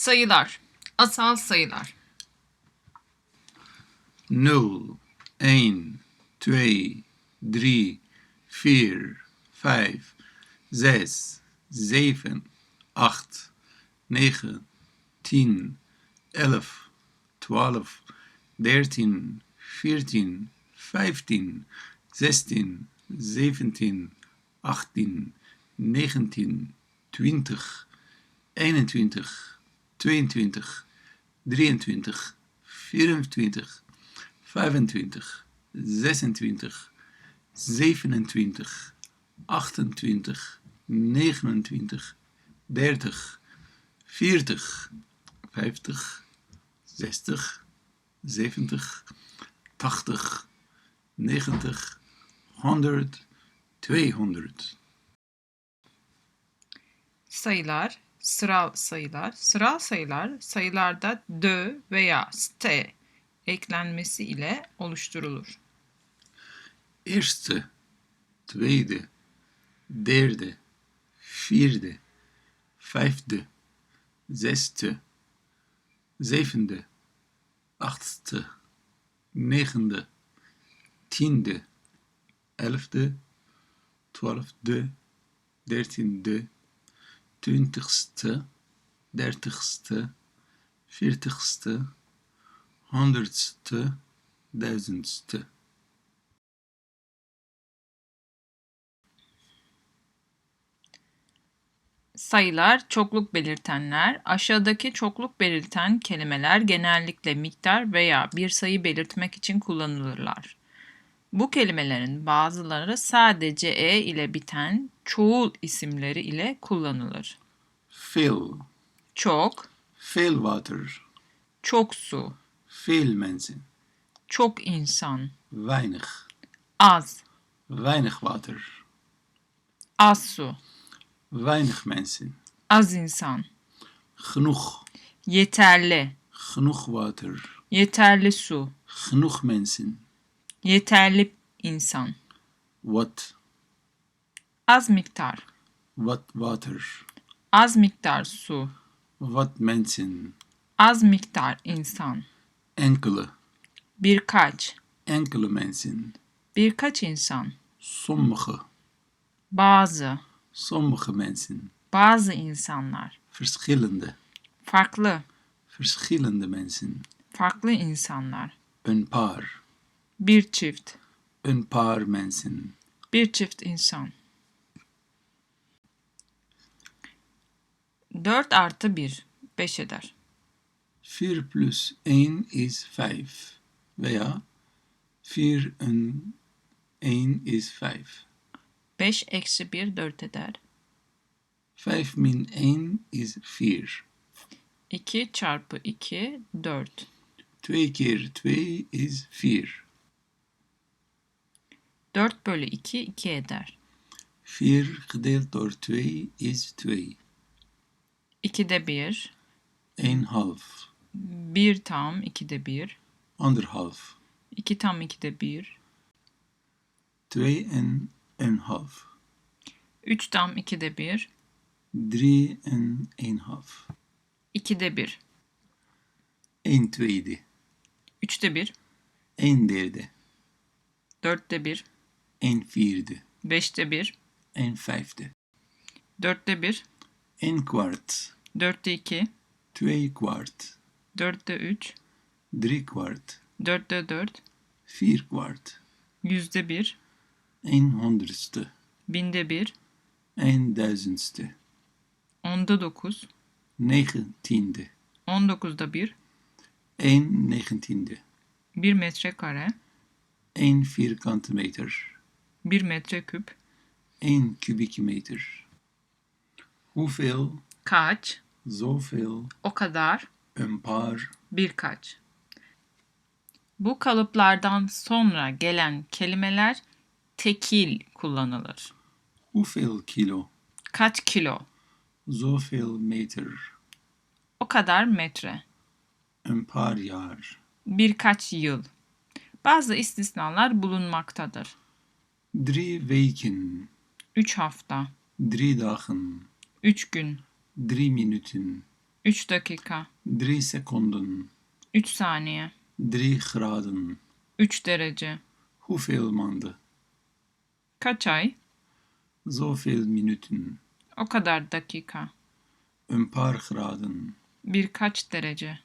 Sayılar. Asal sayılar. 0, 1, 2, 3, 4, 5, 6, 7, 8, 9, 10, 11, 12, 13, 14, 15, 16, 17, 18, 19, 20, 21, 22, 23, 24, 25, 26, 27, 28, 29, 30, 40, 50, 60, 70, 80, 90, 100, 200. Sayılar. Sıral sayılar. Sıral sayılar sayılarda dö veya ste eklenmesi ile oluşturulur. Eerste, tweede, derde, vierde, vijfde, zesde, zevende, achtste, negende, tiende, elfde, twaalfde, dertiende, twintigste, dertigste, veertigste, honderdste, duizendste. Sayılar çokluk belirtenler. Aşağıdaki çokluk belirten kelimeler genellikle miktar veya bir sayı belirtmek için kullanılırlar. Bu kelimelerin bazıları sadece e ile biten çoğul isimleri ile kullanılır. Veel, Çok, veel water, çok su, veel mensen, çok insan, weinig, az, weinig water, az su, weinig mensen, az insan, genoeg, yeterli, genoeg water, yeterli su, genoeg mensen, yeterli insan, wat, az miktar, wat water, az miktar su, wat mensen, az miktar insan, enkele, birkaç, enkele mensen, birkaç insan, sommige, bazı, sommige mensen, bazı insanlar, verschillende, farklı, verschillende mensen, farklı insanlar, een paar, bir çift, een paar mensen, bir çift insan. 4 artı 1, 5 eder. 4 plus 1 is 5. Veya 4 en 1 is 5. 5 eksi 1, 4 eder. 5 min 1 is 4. 2 çarpı 2, 4. 2 keer 2 is 4. 4 bölü 2, 2 eder. 4 gedeeld door 2 is 2. 2'de 1, 1 half. 1 tam 2'de 1, Anderhalf. 2 tam 2'de 1, 2 en 1 half. 3 tam 2'de 1, 3 en 1 half. 2'de 1, 1 tweede. 3'te 1, 1 derde. 4'te 1, 1 vierde. 5'te 1, 1 vijfde. 4'te 1, 1 kwart. 4'te 2, 2 kwart. 4'te 3, 3 kwart. 4'te 4, 4 kwart. yüzde 1, 1 honderdste. binde 1, 1 duizendste. onda 9, Negentiende. 19'da 1, 1 negentiende. 1 metrekare, 1 vierkante meter. 1 metreküp, 1 kubieke meter. Hoeveel? kaç, Zoveel. o kadar, Een paar. birkaç. Bu kalıplardan sonra gelen kelimeler tekil kullanılır. Hoeveel kilo? Kaç kilo, Zoveel meter. o kadar metre, Een paar jaar. birkaç yıl. Bazı istisnalar bulunmaktadır. Drie weken. 3 hafta, Drie dagen. 3 gün, Drie minuten. 3 dakika, 3 seconden, 3 saniye, 3 graden. 3 derece. Hoeveel maanden? Kaç ay? Zoveel minuten. O kadar dakika. Een paar graden. Birkaç derece.